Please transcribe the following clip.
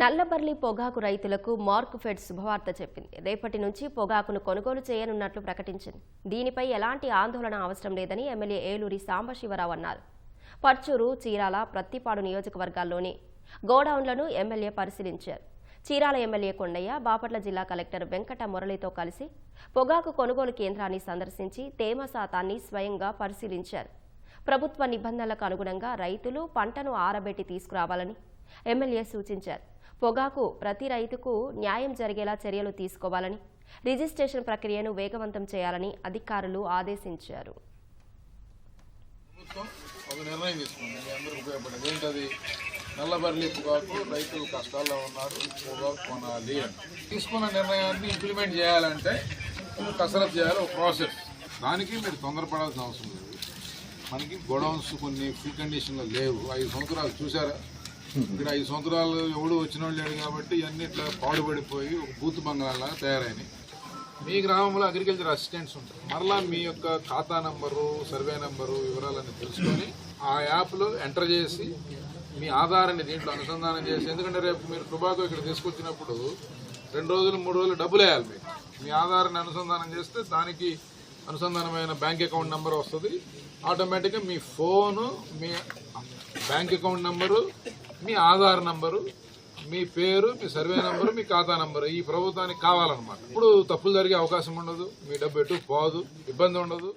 నల్లబర్లి పొగాకు రైతులకు mark fed శుభవార్త చెప్పింది. రేపటి నుంచి పొగాకును కొనుగోలు చేయనున్నట్లు ప్రకటించింది. దీనిపై ఎలాంటి ఆందోళన అవసరం లేదని ఎమ్మెల్యే ఏలూరి సాంబశివరావు అన్నారు. పర్చూరు చీరాల ప్రత్తిపాడు నియోజకవర్గాల్లోని గోడౌన్లను ఎమ్మెల్యే పరిశీలించారు. చీరాల ఎమ్మెల్యే కొండయ్య బాపట్ల జిల్లా కలెక్టర్ వెంకట మురళితో కలిసి పొగాకు కొనుగోలు కేంద్రాన్ని సందర్శించి తేమ శాతాన్ని స్వయంగా పరిశీలించారు. ప్రభుత్వ నిబంధనలకు అనుగుణంగా రైతులు పంటను ఆరబెట్టి తీసుకురావాలని ఎమ్మెల్యే సూచించారు. పొగాకు ప్రతి రైతుకు న్యాయం జరిగేలా చర్యలు తీసుకోవాలని రిజిస్ట్రేషన్ ప్రక్రియను వేగవంతం చేయాలని అధికారులు ఆదేశించారు. ఒక నిర్ణయం తీసుకుంది. అందరికి ఉపయోగపడేది ఏంటది? నల్లబర్లి పొగాకు రైతులు కష్టాల్లో ఉన్నారు పొగాకు కొనాలి అని. తీసుకున్న నిర్ణయాన్ని ఇంప్లిమెంట్ చేయాలంటే కసరత్ చేయాలి ఒక ప్రాసెస్ దానికి మీరు తొందరపడాల్సిన అవసరం లేదు. మనకి గొడౌన్స్ కొన్ని ఫుల్ కండిషన్లో లేవు. ఐదు సంవత్సరాలు చూసారా? ఇక్కడ ఐదు సంవత్సరాలు ఎవడు వచ్చిన వాళ్ళు లేడు కాబట్టి ఇవన్నీ ఇట్లా పాడుపడిపోయి ఒక బూత్ బంగాళాలాగా తయారైనాయి. మీ గ్రామంలో అగ్రికల్చర్ అసిస్టెంట్స్ ఉంటారు. మరలా మీ యొక్క ఖాతా నంబరు సర్వే నంబరు వివరాలన్నీ తెలుసుకొని ఆ యాప్లో ఎంటర్ చేసి మీ ఆధారాన్ని దీంట్లో అనుసంధానం చేసి ఎందుకంటే రేపు మీరు టుబాకో ఇక్కడ తీసుకొచ్చినప్పుడు రెండు రోజులు మూడు రోజులు డబ్బులు వేయాలి మీకు. మీ ఆధారాన్ని అనుసంధానం చేస్తే దానికి అనుసంధానమైన బ్యాంక్ అకౌంట్ నెంబర్ వస్తుంది. ఆటోమేటిక్గా మీ ఫోను మీ బ్యాంక్ అకౌంట్ నెంబరు మీ ఆధార్ నంబరు మీ పేరు మీ సర్వే నంబరు మీ ఖాతా నంబరు ఈ ప్రభుత్వానికి కావాలన్నమాట. ఇప్పుడు తప్పులు జరిగే అవకాశం ఉండదు. మీ డబ్బు ఎటు పోదు. ఇబ్బంది ఉండదు.